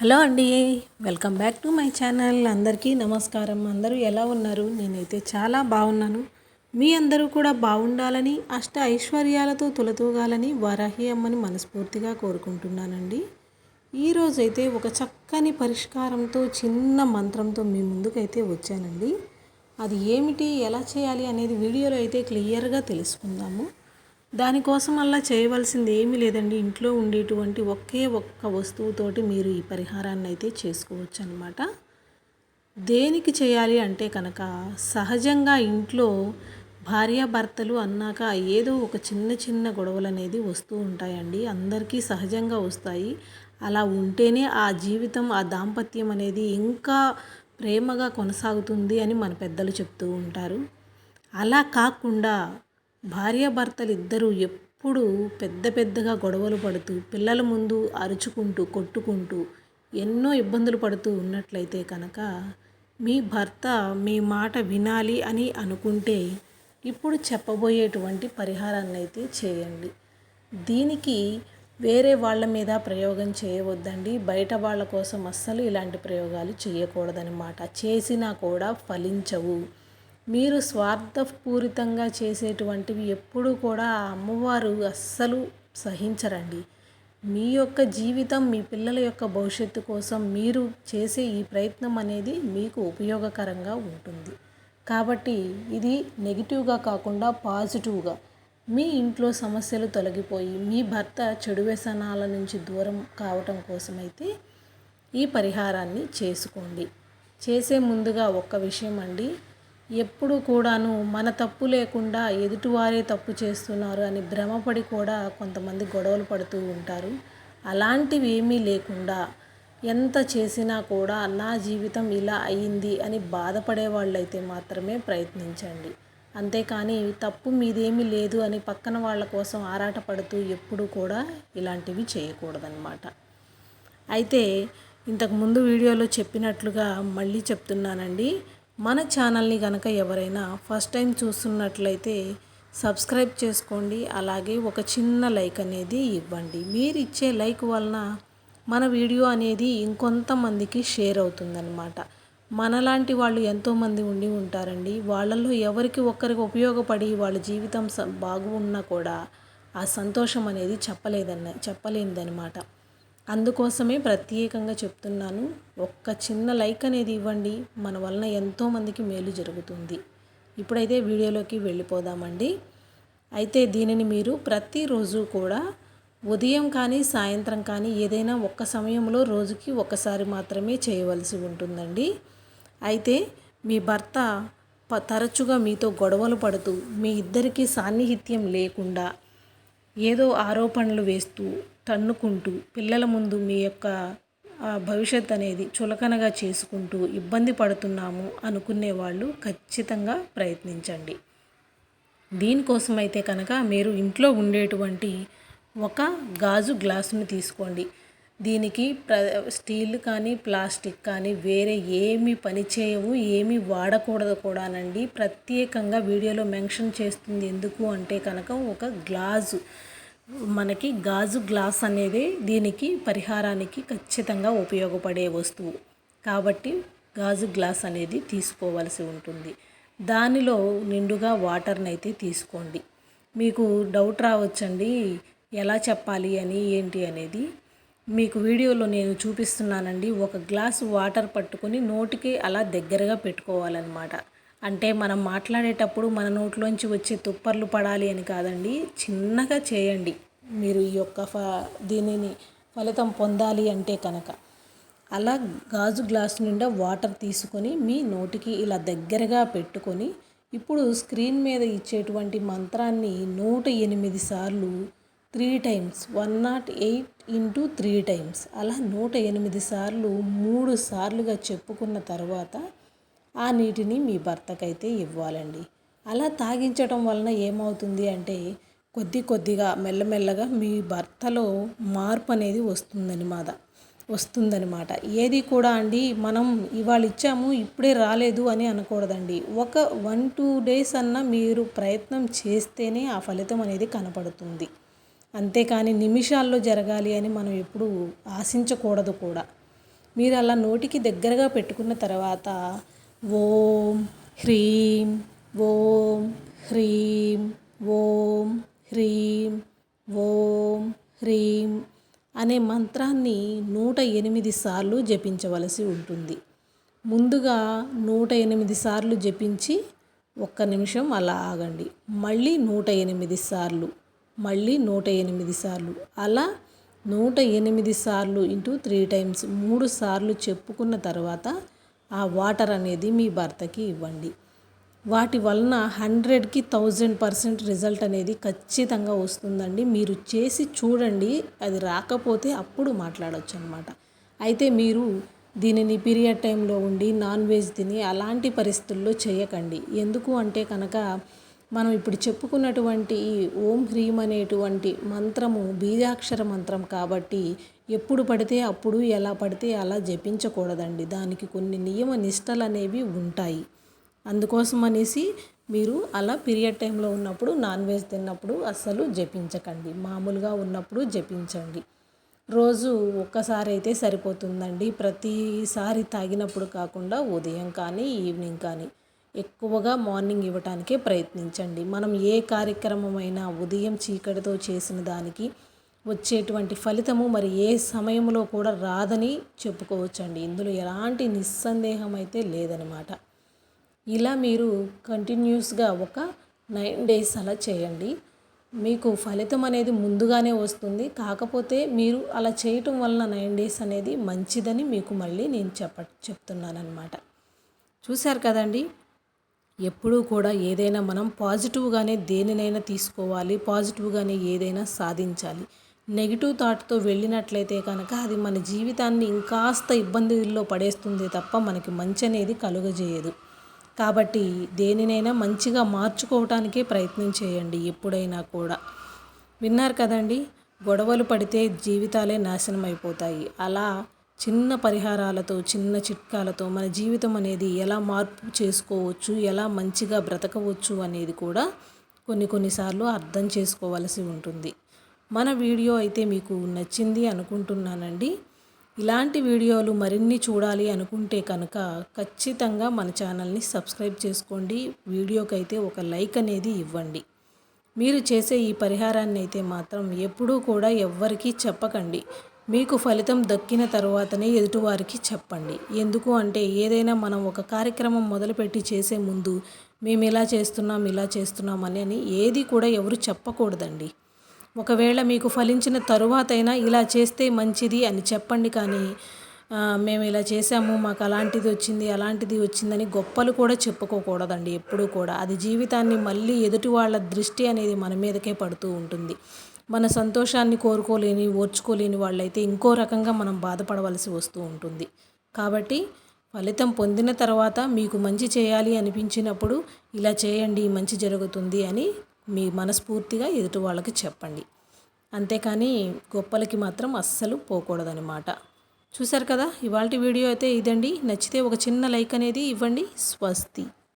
Hello అండి welcome back to my channel. అందరికీ నమస్కారం. అందరూ ఎలా ఉన్నారు? నేనైతే చాలా బాగున్నాను. మీ అందరూ కూడా బాగుండాలని అష్ట ఐశ్వర్యాలతో తులతూగాలని వరాహి అమ్మని మనస్ఫూర్తిగా కోరుకుంటున్నానండి. ఈరోజైతే ఒక చక్కని పరిష్కారంతో చిన్న మంత్రంతో మీ ముందుకైతే వచ్చానండి. అది ఏమిటి ఎలా చేయాలి అనేది వీడియోలో అయితే క్లియర్గా తెలుసుకుందాము. దానికోసం అలా చేయవలసింది ఏమీ లేదండి. ఇంట్లో ఉండేటువంటి ఒకే ఒక్క వస్తువుతోటి మీరు ఈ పరిహారాన్ని అయితే చేసుకోవచ్చు అనమాట దేనికి చేయాలి అంటే కనుక సహజంగా ఇంట్లో భార్యాభర్తలు అన్నాక ఏదో ఒక చిన్న చిన్న గొడవలు అనేది వస్తూ ఉంటాయండి. అందరికీ సహజంగా వస్తాయి. అలా ఉంటేనే ఆ జీవితం ఆ దాంపత్యం అనేది ఇంకా ప్రేమగా కొనసాగుతుంది అని మన పెద్దలు చెప్తూ ఉంటారు. అలా కాకుండా భార్యాభర్తలిద్దరూ ఎప్పుడూ పెద్ద పెద్దగా గొడవలు పడుతూ పిల్లల ముందు అరుచుకుంటూ కొట్టుకుంటూ ఎన్నో ఇబ్బందులు పడుతూ ఉన్నట్లయితే కనుక మీ భర్త మీ మాట వినాలి అని అనుకుంటే ఇప్పుడు చెప్పబోయేటువంటి పరిహారాన్ని అయితే చేయండి. దీనికి వేరే వాళ్ళ మీద ప్రయోగం చేయవద్దండి. బయట వాళ్ళ కోసం అస్సలు ఇలాంటి ప్రయోగాలు చేయకూడదనమాట చేసినా కూడా ఫలించవు. మీరు స్వార్థపూరితంగా చేసేటువంటివి ఎప్పుడూ కూడా ఆ అమ్మవారు అస్సలు సహించరండి. మీ యొక్క జీవితం మీ పిల్లల యొక్క భవిష్యత్తు కోసం మీరు చేసే ఈ ప్రయత్నం అనేది మీకు ఉపయోగకరంగా ఉంటుంది. కాబట్టి ఇది నెగిటివ్గా కాకుండా పాజిటివ్గా మీ ఇంట్లో సమస్యలు తొలగిపోయి మీ భర్త చెడు వ్యసనాల నుంచి దూరం కావటం కోసమైతే ఈ పరిహారాన్ని చేసుకోండి. చేసే ముందుగా ఒక్క విషయం అండి. ఎప్పుడు కూడాను మన తప్పు లేకుండా ఎదుటివారే తప్పు చేస్తున్నారు అని భ్రమపడి కూడా కొంతమంది గొడవలు పడుతూ ఉంటారు. అలాంటివి ఏమీ లేకుండా ఎంత చేసినా కూడా నా జీవితం ఇలా అయింది అని బాధపడే వాళ్ళైతే మాత్రమే ప్రయత్నించండి. అంతేకాని తప్పు మీదేమీ లేదు అని పక్కన వాళ్ళ కోసం ఆరాటపడుతూ ఎప్పుడు కూడా ఇలాంటివి చేయకూడదన్నమాట. అయితే ఇంతకుముందు వీడియోలో చెప్పినట్లుగా మళ్ళీ చెప్తున్నానండి. మన ఛానల్ని కనుక ఎవరైనా ఫస్ట్ టైం చూస్తున్నట్లయితే సబ్స్క్రైబ్ చేసుకోండి. అలాగే ఒక చిన్న లైక్ అనేది ఇవ్వండి. మీరు ఇచ్చే లైక్ వలన మన వీడియో అనేది ఇంకొంతమందికి షేర్ అవుతుందన్నమాట. మనలాంటి వాళ్ళు ఎంతోమంది ఉండి ఉంటారండి. వాళ్ళల్లో ఎవరికి ఒక్కరికి ఉపయోగపడి వాళ్ళ జీవితం బాగున్నా కూడా ఆ సంతోషం అనేది చెప్పలేదన్న చెప్పలేనిదనమాట అందుకోసమే ప్రత్యేకంగా చెప్తున్నాను ఒక్క చిన్న లైక్ అనేది ఇవ్వండి మన వలన ఎంతోమందికి మేలు జరుగుతుంది. ఇప్పుడైతే వీడియోలోకి వెళ్ళిపోదామండి. అయితే దీనిని మీరు ప్రతిరోజు కూడా ఉదయం కానీ సాయంత్రం కానీ ఏదైనా ఒక్క సమయంలో రోజుకి ఒక్కసారి మాత్రమే చేయవలసి ఉంటుందండి. అయితే మీ భర్త తరచుగా మీతో గొడవలు పడుతూ మీ ఇద్దరికీ సాన్నిహిత్యం లేకుండా ఏదో ఆరోపణలు వేస్తూ తన్నుకుంటూ పిల్లల ముందు మీ యొక్క భవిష్యత్ అనేది చులకనగా చేసుకుంటూ ఇబ్బంది పడుతున్నాము అనుకునే వాళ్ళు ఖచ్చితంగా ప్రయత్నించండి. దీనికోసం అయితే కనుక మీరు ఇంట్లో ఉండేటువంటి ఒక గాజు గ్లాసుని తీసుకోండి. దీనికి ప్ర స్టీల్ కానీ ప్లాస్టిక్ కానీ వేరే ఏమి పని చేయవు ఏమి వాడకూడదు కూడానండి. ప్రత్యేకంగా వీడియోలో మెన్షన్ చేస్తుంది ఎందుకు అంటే కనుక ఒక గ్లాసు మనకి గాజు గ్లాస్ అనేది దీనికి పరిహారానికి ఖచ్చితంగా ఉపయోగపడే వస్తువు. కాబట్టి గాజు గ్లాస్ అనేది తీసుకోవాల్సి ఉంటుంది. దానిలో నిండుగా వాటర్ని అయితే తీసుకోండి. మీకు డౌట్ రావచ్చండి ఎలా చెప్పాలి అని ఏంటి అనేది. మీకు వీడియోలో నేను చూపిస్తున్నానండి. ఒక గ్లాసు వాటర్ పట్టుకొని నోటికి అలా దగ్గరగా పెట్టుకోవాలన్నమాట. అంటే మనం మాట్లాడేటప్పుడు మన నోట్లోంచి వచ్చే తుప్పర్లు పడాలి అని కాదండి చిన్నగా చేయండి. మీరు ఈ యొక్క ఫ దీనిని ఫలితం పొందాలి అంటే కనుక. అలా గాజు గ్లాస్ నిండా వాటర్ తీసుకొని మీ నోటికి ఇలా దగ్గరగా పెట్టుకొని ఇప్పుడు స్క్రీన్ మీద ఇచ్చేటువంటి మంత్రాన్ని నూట ఎనిమిది సార్లు three times one naught eight into three times అలా నూట ఎనిమిది సార్లు మూడు సార్లుగా చెప్పుకున్న తర్వాత ఆ నీటిని మీ భర్తకైతే ఇవ్వాలండి. అలా తాగించటం వలన ఏమవుతుంది అంటే కొద్ది కొద్దిగా మెల్లమెల్లగా మీ భర్తలో మార్పు అనేది వస్తుందన్నమాట వస్తుందన్నమాట. ఏది కూడా అండి మనం ఇవాళ ఇచ్చాము ఇప్పుడే రాలేదు అని అనకూడదండి. ఒక వన్ టూ డేస్ అన్న మీరు ప్రయత్నం చేస్తేనే ఆ ఫలితం అనేది కనపడుతుంది. అంతేకాని నిమిషాల్లో జరగాలి అని మనం ఎప్పుడు ఆశించకూడదు కూడా. మీరు అలా నోటికి దగ్గరగా పెట్టుకున్న తర్వాత ఓం హ్రీం ఓం హ్రీం ఓం హ్రీం ఓం హ్రీం అనే మంత్రాన్ని నూట ఎనిమిది సార్లు జపించవలసి ఉంటుంది. ముందుగా నూట ఎనిమిది సార్లు జపించి ఒక్క నిమిషం అలా ఆగండి. మళ్ళీ నూట ఎనిమిది సార్లు మళ్ళీ నూట ఎనిమిది సార్లు అలా నూట ఎనిమిది సార్లు ఇంటూ త్రీ టైమ్స్ మూడు సార్లు చెప్పుకున్న తర్వాత ఆ వాటర్ అనేది మీ భర్తకి ఇవ్వండి. వాటి వలన హండ్రెడ్కి థౌజండ్ పర్సెంట్ రిజల్ట్ అనేది ఖచ్చితంగా వస్తుందండి. మీరు చేసి చూడండి అది రాకపోతే అప్పుడు మాట్లాడవచ్చు అనమాట అయితే మీరు దీనిని పీరియడ్ టైంలో ఉండి నాన్ వెజ్ తిని అలాంటి పరిస్థితుల్లో చేయకండి. ఎందుకు అంటే కనుక మనం ఇప్పుడు చెప్పుకున్నటువంటి ఈ ఓం హ్రీం అనేటువంటి మంత్రము బీజాక్షర మంత్రం కాబట్టి ఎప్పుడు పడితే అప్పుడు ఎలా పడితే అలా జపించకూడదండి. దానికి కొన్ని నియమ నిష్టలు అనేవి ఉంటాయి. అందుకోసం అనేసి మీరు అలా పీరియడ్ టైంలో ఉన్నప్పుడు నాన్ వెజ్ తిన్నప్పుడు అస్సలు జపించకండి. మామూలుగా ఉన్నప్పుడు జపించండి. రోజు ఒక్కసారి అయితే సరిపోతుందండి. ప్రతిసారి తాగినప్పుడు కాకుండా ఉదయం కానీ ఈవినింగ్ కానీ. ఎక్కువగా మార్నింగ్ ఇవ్వటానికే ప్రయత్నించండి. మనం ఏ కార్యక్రమమైనా ఉదయం చీకటితో చేసిన దానికి వచ్చేటువంటి ఫలితము మరి ఏ సమయంలో కూడా రాదని చెప్పుకోవచ్చండి. ఇందులో ఎలాంటి నిస్సందేహం అయితే లేదనమాట ఇలా మీరు కంటిన్యూస్గా ఒక నైన్ డేస్ అలా చేయండి. మీకు ఫలితం అనేది ముందుగానే వస్తుంది. కాకపోతే మీరు అలా చేయటం వలన నైన్ డేస్ అనేది మంచిదని మీకు మళ్ళీ నేను చెప్ప చెప్తున్నాను అనమాట చూశారు కదండి? ఎప్పుడూ కూడా ఏదైనా మనం పాజిటివ్గానే దేనినైనా తీసుకోవాలి పాజిటివ్గానే ఏదైనా సాధించాలి. నెగిటివ్ థాట్తో వెళ్ళినట్లయితే కనుక అది మన జీవితాన్ని ఇంకాస్త ఇబ్బందుల్లో పడేస్తుంది తప్ప మనకి మంచి అనేది కలుగజేయదు. కాబట్టి దేనినైనా మంచిగా మార్చుకోవటానికే ప్రయత్నం చేయండి ఎప్పుడైనా కూడా. విన్నారు కదండి? గొడవలు పడితే జీవితాలే నాశనం అయిపోతాయి అలా చిన్న పరిహారాలతో చిన్న చిట్కాలతో మన జీవితం అనేది ఎలా మార్పు చేసుకోవచ్చు ఎలా మంచిగా బ్రతకవచ్చు అనేది కూడా కొన్ని కొన్నిసార్లు అర్థం చేసుకోవాల్సి ఉంటుంది. మన వీడియో అయితే మీకు నచ్చింది అనుకుంటున్నానండి. ఇలాంటి వీడియోలు మరిన్ని చూడాలి అనుకుంటే కనుక ఖచ్చితంగా మన ఛానల్ని సబ్స్క్రైబ్ చేసుకోండి. వీడియోకైతే ఒక లైక్ అనేది ఇవ్వండి. మీరు చేసే ఈ పరిహారాన్ని అయితే మాత్రం ఎప్పుడూ కూడా ఎవ్వరికీ చెప్పకండి. మీకు ఫలితం దక్కిన తర్వాతనే ఎదుటివారికి చెప్పండి. ఎందుకు అంటే ఏదైనా మనం ఒక కార్యక్రమం మొదలుపెట్టి చేసే ముందు మేము ఇలా చేస్తున్నాం ఇలా చేస్తున్నాం అని ఏది కూడా ఎవరు చెప్పకూడదండి. ఒకవేళ మీకు ఫలించిన తరువాతైనా ఇలా చేస్తే మంచిది అని చెప్పండి కానీ మేము ఇలా చేసాము మాకు అలాంటిది వచ్చింది అలాంటిది వచ్చిందని గొప్పలు కూడా చెప్పుకోకూడదండి ఎప్పుడూ కూడా. అది జీవితాన్ని మళ్ళీ ఎదుటి వాళ్ళ దృష్టి అనేది మన మీదకే పడుతూ ఉంటుంది. మన సంతోషాన్ని కోరుకోలేని ఓర్చుకోలేని వాళ్ళైతే ఇంకో రకంగా మనం బాధపడవలసి వస్తూ ఉంటుంది. కాబట్టి ఫలితం పొందిన తర్వాత మీకు మంచి చేయాలి అనిపించినప్పుడు ఇలా చేయండి మంచి జరుగుతుంది అని మీ మనస్ఫూర్తిగా ఎదుటి వాళ్ళకి చెప్పండి. అంతేకాని గొప్పలకి మాత్రం అస్సలు పోకూడదనమాట చూశారు కదా? ఇవాళ వీడియో అయితే ఇదండి. నచ్చితే ఒక చిన్న లైక్ అనేది ఇవ్వండి. స్వస్తి.